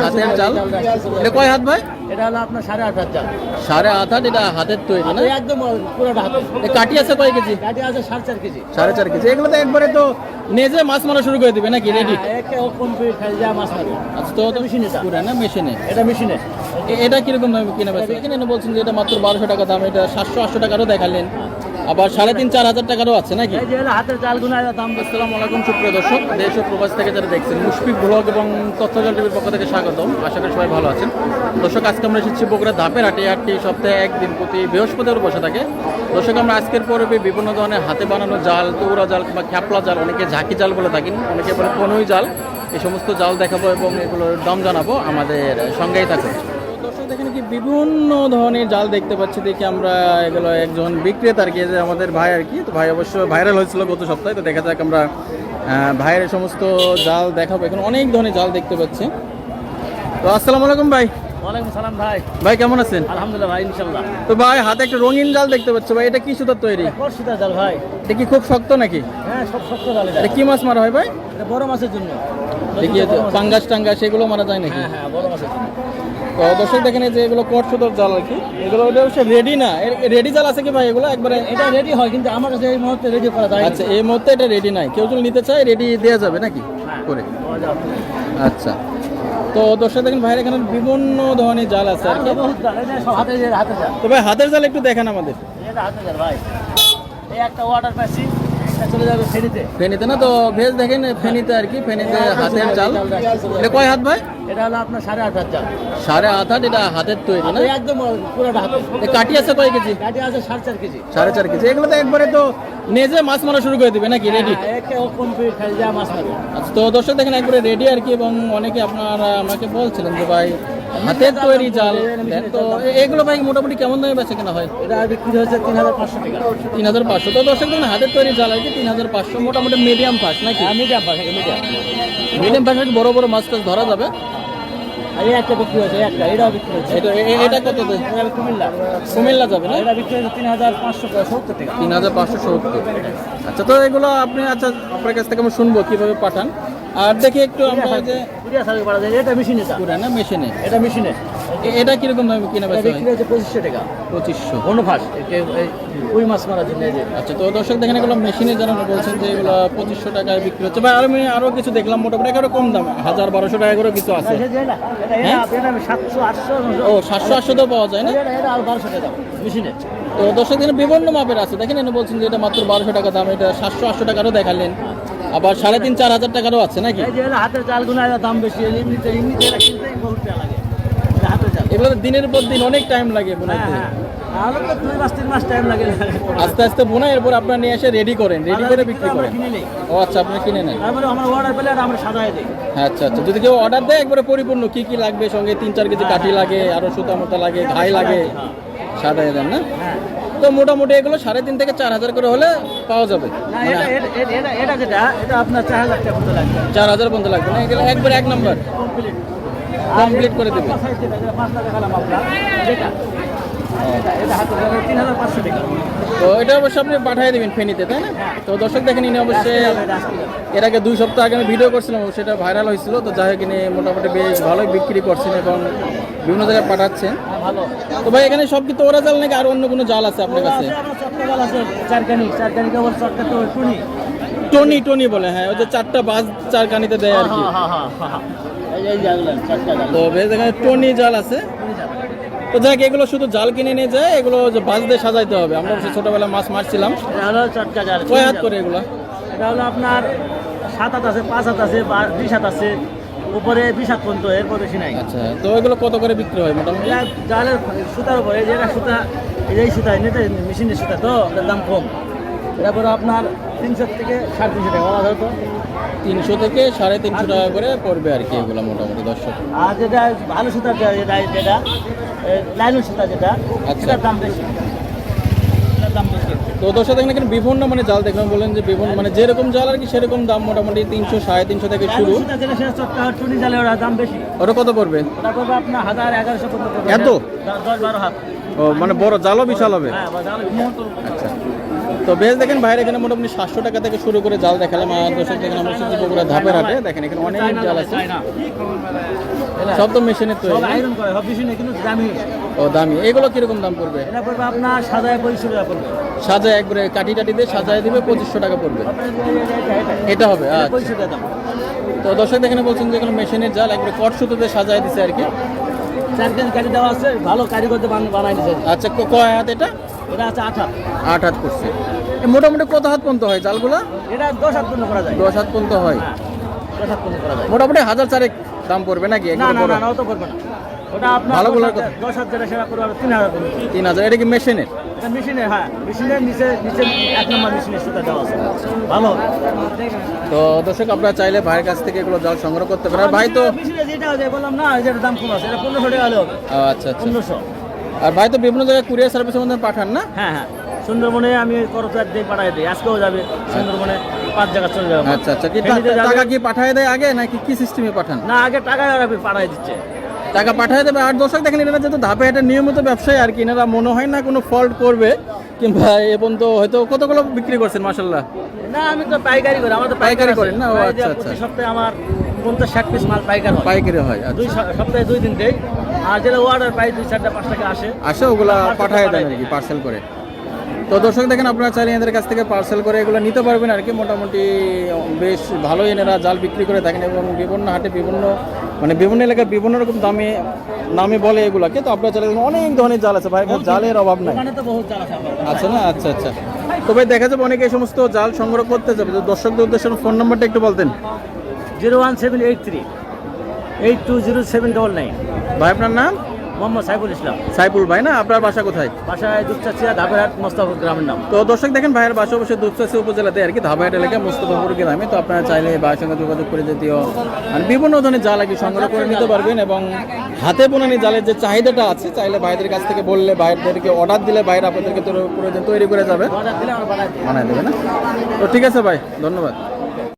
হাতের জাল? এটা কয় হাত ভাই? এটা হলো আপনার সাড়ে আট হাজার সাড়ে আট হাত এটা হাতের তৈরি না? একদম পুরোটা হাতে কাটি আছে কয় কেজি? গাড়ি আছে সাড়ে চার কেজি। সাড়ে চার কেজি। এগুলো তো একবারে তো নেজে মাছ মারা শুরু করে দিবে নাকি রেডি হ্যাঁ, যা মাছ আচ্ছা তো তো মেশিনে। পুরা না মেশিনে এটা মেশিনে এটা কীরকম কিনে বেচা? এখানে বলছেন যে এটা মাত্র বারোশো টাকা দাম এটা সাতশো আটশো টাকারও দেখালেন। আবার সাড়ে তিন, চার হাজার টাকারও আছে নাকি? হাতের জালগুলো এর দাম। আসসালামু আলাইকুম, সুপ্রিয় দর্শক। দেশ ও প্রবাস থেকে যারা দেখছেন, মুশফিক ব্লগ এবং তথ্যজল টিভির পক্ষ থেকে স্বাগতম। আশা করি সবাই ভালো আছেন। দর্শক, আজকে আমরা এসেছি বগুড়া ধাপের হাটে। হাটটি সপ্তাহে একদিন প্রতি বৃহস্পতিবার বসে থাকে। দর্শক, আমরা আজকের পর্বে বিভিন্ন ধরনের হাতে বানানো জাল, তৌরা জাল কিংবা খ্যাপলা জাল, অনেকে ঝাঁকি জাল বলে থাকেন, অনেকে বলে কনুই জাল। এই সমস্ত জাল দেখাবো এবং এগুলোর দাম জানাব আমাদের সঙ্গেই থাকুন। দেখেন কি বিভিন্ন ধরনের জাল দেখতে পাচ্ছি দেখি আমরা এগুলো একজন বিক্রেতা আর কি যে আমাদের ভাই আর কি তো ভাই অবশ্য ভাইরাল হয়েছিল গত সপ্তাহে তো দেখা যাক আমরা ভাইয়ের সমস্ত জাল দেখাবো। এখন অনেক ধরনের জাল দেখতে পাচ্ছি। তো আসসালামু আলাইকুম ভাই। ওয়ালাইকুম সালাম ভাই। ভাই কেমন আছেন? আলহামদুলিল্লাহ ভাই ইনশাল্লাহ তো ভাই হাতে একটা রঙিন জাল দেখতে পাচ্ছ ভাই এটা কি সুতার তৈরি? করছিটা জাল ভাই। এটা কি খুব শক্ত নাকি? হ্যাঁ সব শক্ত জাল এটা। কি মাছ মারা হয় ভাই? এটা বড় মাছের জন্য। দেখি। পাঙ্গাস টাঙ্গাস এগুলো মারা যায় নাকি? হ্যাঁ হ্যাঁ বড় মাছের জন্য। দর্শক দেখেন যে এগুলো কট সুতোর জাল আর কি। এগুলো হচ্ছে রেডি না। রেডি জাল আছে কি ভাই এগুলো? একবারে এটা রেডি হয় কিন্তু আমার কাছে এই মুহূর্তে রেডি করা যায় আচ্ছা এই মুহূর্তে এটা রেডি নাই। কেউ যদি নিতে চায় রেডি দেওয়া যাবে নাকি? করে। আচ্ছা। তো দর্শক দেখেন ভাইয়ের এখানে বিভিন্ন ধরনের জাল আছে আর কি। তো ভাই হাতের জাল একটু দেখেন আমাদের। এটা হাতে জাল ভাই। এই একটা ওয়াটার পাচ্ছি চলে ফেনিতে। না? তো ভেজ দেখেন ফেনিতে আর কি ফেনিতে হাতের জাল এটা কয় হাত ভাই? এটা হলো আপনার সাড়ে আট হাজার সাড়ে আট হাত এটা হাতের তৈরি না? একদম পুরোটা হাতে কাটি আছে কয় কেজি? গাড়ি আছে সাড়ে চার কেজি। সাড়ে চার কেজি। এগুলো তো একবারে তো নেজে মাছ মারা শুরু করে দিবে নাকি রেডি হ্যাঁ, ও কমপ্লিট খালি যা মাছ আচ্ছা তো দর্শক দেখেন একবারে রেডি আর কি এবং অনেকে আপনারা আমাকে বলছিলেন যে ভাই হাতের তৈরি জাল তো এগুলো ভাই মোটামুটি কেমন দামে বেচে কেনা হয়? এটা বিক্রি হচ্ছে তিন হাজার পাঁচশো টাকা। তিন হাজার পাঁচশো। তো দর্শক হাতের তৈরি জাল আর কি তিন হাজার পাঁচশো মোটামুটি মিডিয়াম পাস নাকি? হ্যাঁ মিডিয়াম পাশে মিডিয়াম মিডিয়াম পাস বড় বড় মাছ টাছ ধরা যাবে? এই একটা বিক্রি এই একটা এটাও বিক্রি হচ্ছে এটা এ- এ- এটা কত? কুমিল্লা। কুমিল্লা যাবে না? এটা বিক্রি হচ্ছে তিন হাজার পাঁচশো সত্তর টাকা। তিন হাজার পাঁচশো সত্তর। আচ্ছা তো এগুলো আপনি আচ্ছা আপনার কাছ থেকে আমি শুনব কীভাবে পাঠান। আর দেখি একটু আমরা যে কুড়িয়া সার্ভিস করা যায় এটা মেশিনে মেশিনে এটা মেশিনে এটা কীরকম দামে কিনে এটা বেচা বিক্রি হচ্ছে পঁচিশশো টাকা। পঁচিশশো। বনফাস ওই মাছ মারার জন্য আচ্ছা তো দর্শক দেখেন এগুলো মেশিনে জানানো বলছেন যে এগুলো পঁচিশশো টাকায় বিক্রি হচ্ছে। আরও আমি আরও কিছু দেখলাম মোটামুটি একেবারে কম দাম। হাজার বারোশো টাকা করে কিছু আছে। হ্যাঁ? সাতশো আটশো ও সাতশো আটশো তো পাওয়া যায় না? আর বারোশো টাকা মেশিনে তো দর্শক দিনে বিভিন্ন মাপের আছে। দেখেন এনে বলছেন যে এটা মাত্র বারোশো টাকা দাম এটা সাতশো আটশো টাকারও দেখালেন। আবার সাড়ে তিন চার হাজার টাকারও আছে নাকি? হাতের চালগুলো দাম বেশি এমনিতে এমনিতে বহুত টাকা লাগে। এটা হাতের চাল। এগুলো দিনের পর দিন অনেক টাইম লাগে হ্যাঁ হ্যাঁ। লাগে। আস্তে আস্তে বোনাই এরপর আপনার নিয়ে এসে রেডি করেন রেডি করে বিক্রি করেন। ও আচ্ছা আপনি কিনে নেন। হ্যাঁ আচ্ছা আচ্ছা। যদি কেউ অর্ডার দেয় একবারে পরিপূর্ণ কি কি লাগবে সঙ্গে তিন চার কেজি কাঠি লাগে আরও সুতা মোটা লাগে ঘাই লাগে সাদাই দেন না? হ্যাঁ। তো মোটামুটি এগুলো সাড়ে তিন থেকে চার হাজার করে হলে পাওয়া যাবে। না এটা এটা- এটা এটা এটা যেটা এটা আপনার চার হাজার পর্যন্ত লাগবে না? এগুলো একবার এক নম্বর। কমপ্লিট করে দেবে। তো এটা অবশ্যই আপনি পাঠিয়ে দেবেন ফেনিতে তাই না? তো দর্শক দেখেন ইনি অবশ্যই এর আগে দুই সপ্তাহ আগে আমি ভিডিও করছিলাম সেটা ভাইরাল হয়েছিল। তো যাই হোক ইনি মোটামুটি বেশ ভালোই বিক্রি করছেন এবং বিভিন্ন জায়গায় পাঠাচ্ছেন। তো ভাই এখানে সব কি তোরা জাল নাকি আর অন্য কোনো জাল আছে আপনার কাছে? টুনি টনি টনি বলে হ্যাঁ ওই যে চারটা বাস চার কানিতে দেয় আর কি। হ্যাঁ হ্যাঁ হ্যাঁ তো বেশ এখানে টনি জাল আছে। তো যাক এগুলো শুধু জাল কিনে নিয়ে যায় এগুলো যে বাস দিয়ে সাজাইতে হবে। আমরা ছোটবেলায় মাছ মারছিলাম। চটকা জাল। কয় হাত করে এগুলো? এটা হলো আপনার সাত হাত আছে পাঁচ হাত আছে বিশ হাত আছে। উপরে বিশ হাত পর্যন্ত এরপর বেশি নাই। আচ্ছা তো এগুলো কত করে বিক্রি হয় মোটামুটি? জালের সুতার উপরে যেটা সুতা এই সুতা নিতে মেশিনের সুতা তো দাম কম। এটা পরে আপনার তিনশো থেকে সাড়ে তিনশো টাকা বলা তো তিনশো থেকে সাড়ে তিনশো টাকা করে পড়বে আর কি এগুলো মোটামুটি দর্শক। আর যেটা ভালো সুতা যেটা যেটা লাইনের সুতা যেটা আচ্ছা। সেটার দাম বেশি। তো দর্শক দেখেন এখানে বিভিন্ন মানে জাল দেখলাম বলেন যে বিভিন্ন মানে যেরকম জাল আর কি সেরকম দাম মোটামুটি তিনশো সাড়ে তিনশো থেকে শুরু। দাম বেশি। ওটা কত পড়বে? আপনার হাজার এগারোশো। এত? দশ দশ বারো হাত। ও মানে বড় জালও বিশাল হবে। হ্যাঁ আচ্ছা। তো বেশ দেখেন বাইরে এখানে মোটামুটি সাতশো টাকা থেকে শুরু করে জাল দেখালাম আর দর্শক দেখেন আমরা এসেছি বগুড়া ধাপের হাটে দেখেন এখানে অনেক জাল আছে। সব তো মেশিনের সব তৈরি আয়রন করে সব মেশিনে কিন্তু দামি। ও দামি। এগুলো কীরকম দাম পড়বে? এটা পড়বে আপনার সাজায় পঁচিশশো টাকা পড়বে। সাজায় একবারে কাটি টাটি দিয়ে সাজায় দিবে পঁচিশশো টাকা পড়বে। এটা হবে আচ্ছা। পঁচিশশো টাকা তো দর্শক এখানে বলছেন যে কোনো মেশিনের জাল একবারে কট সুতোতে সাজায় দিছে আর কি। চার কেজি কাটি দেওয়া আছে ভালো কারিগরদের বান- বানাই দিচ্ছে আচ্ছা ক- কয় হাত এটা? এটা আছে আট হাত। আট হাত করছে। মোটামুটি কত হাত পর্যন্ত হয় জালগুলা এটা দশ হাত পর্যন্ত করা যায়। দশ হাত পর্যন্ত হয়। হ্যাঁ দশ হাত পর্যন্ত করা যায়। মোটামুটি হাজার চারেক দাম পড়বে নাকি? না না না অত করবে না। ওটা আপনার দশ হাজার করবে তিন হাজার তিন হাজার। এটা কি মেশিনের? এটা মেশিনে হ্যাঁ। মেশিনের নিচে নিচে এক নম্বর মেশিনের সুতা দেওয়া আছে। ভালো। তো দর্শক আপনারা চাইলে ভাইয়ের কাছ থেকে এগুলো জাল সংগ্রহ করতে পারেন। ভাই তো মেশিনে যেটা আছে বললাম না যেটা দাম কম আছে এটা পনেরোশো টাকা হলে হবে। আচ্ছা আচ্ছা। পনেরোশো। আর ভাই তো বিভিন্ন জায়গায় কুরিয়ার সার্ভিসের মধ্যে পাঠান না? হ্যাঁ হ্যাঁ। সুন্দরবনে আমি করতার দিয়ে পাঠাই দিই। আজকেও যাবে। সুন্দরবনে পাঁচ জায়গা চলে যাবে আচ্ছা আচ্ছা। কি টাকা কি পাঠায় দেয় আগে নাকি কি সিস্টেমে পাঠান? না আগে টাকা পাঠাই দিচ্ছে। টাকা পাঠায় দেবে। আর দর্শক দেখেন এনারা যেহেতু ধাপে হাটে নিয়মিত ব্যবসায়ী আর কি এনারা মনে হয় না কোনো ফল্ট করবে। কিংবা এ পর্যন্ত হয়তো কতগুলো বিক্রি করছেন মাসাল্লাহ না আমি তো পাইকারি করি আমার তো পাইকারি করেন না? ও আচ্ছা, আচ্ছা। সপ্তাহে আমার পঞ্চাশ ষাট পিস মাল পাইকার পাইকারি হয় আচ্ছা। দুই সপ্তাহে দুই দিন দেই। আর যেটা অর্ডার পাই দুই চারটা পাঁচ টাকা আসে। আসে ওগুলা পাঠায় দেন আর দেয়। কি পার্সেল করে। তো দর্শক দেখেন আপনারা চাইলে এদের কাছ থেকে পার্সেল করে এগুলো নিতে পারবেন আর কি। মোটামুটি বেশ ভালোই এনারা জাল বিক্রি করে থাকেন এবং বিভিন্ন হাটে বিভিন্ন মানে বিভিন্ন এলাকায় বিভিন্ন রকম দামে নামে বলে এগুলাকে। তো আপনারা চাইলে অনেক ধরনের জাল আছে। ভাই জালের অভাব নাই। তো আছে আচ্ছা না? আচ্ছা আচ্ছা। তো ভাই দেখা যাবে অনেকে এই সমস্ত জাল সংগ্রহ করতে যাবে। তো দর্শকদের উদ্দেশ্যে ফোন নাম্বারটা একটু বলতেন। Zero one seven eight three eight two zero seven double nine. ভাই আপনার নাম? মোহাম্মদ সাইফুল ইসলাম। সাইফুল ভাই না? আপনার বাসা কোথায়? বাসায় দুপচাচিয়া ধাপেরহাট মোস্তাফর গ্রামের নাম। তো দর্শক দেখেন ভাইয়ের বাসা অবশ্যই দুপচাষী উপজেলাতে আর কি ধাবাহাট এলাকায় মুস্তফাপুর গ্রামে। তো আপনারা চাইলে ভাইয়ের সঙ্গে যোগাযোগ করে যেতেও আর বিভিন্ন ধরনের জাল আর কি সংগ্রহ করে নিতে পারবেন এবং হাতে বোনানি জালের যে চাহিদাটা আছে চাইলে ভাইদের কাছ থেকে বললে ভাইদেরকে অর্ডার দিলে ভাইয়ের আপনাদেরকে প্রয়োজন তৈরি করে যাবে। বানাই বানায় দেবে না? তো ঠিক আছে ভাই ধন্যবাদ।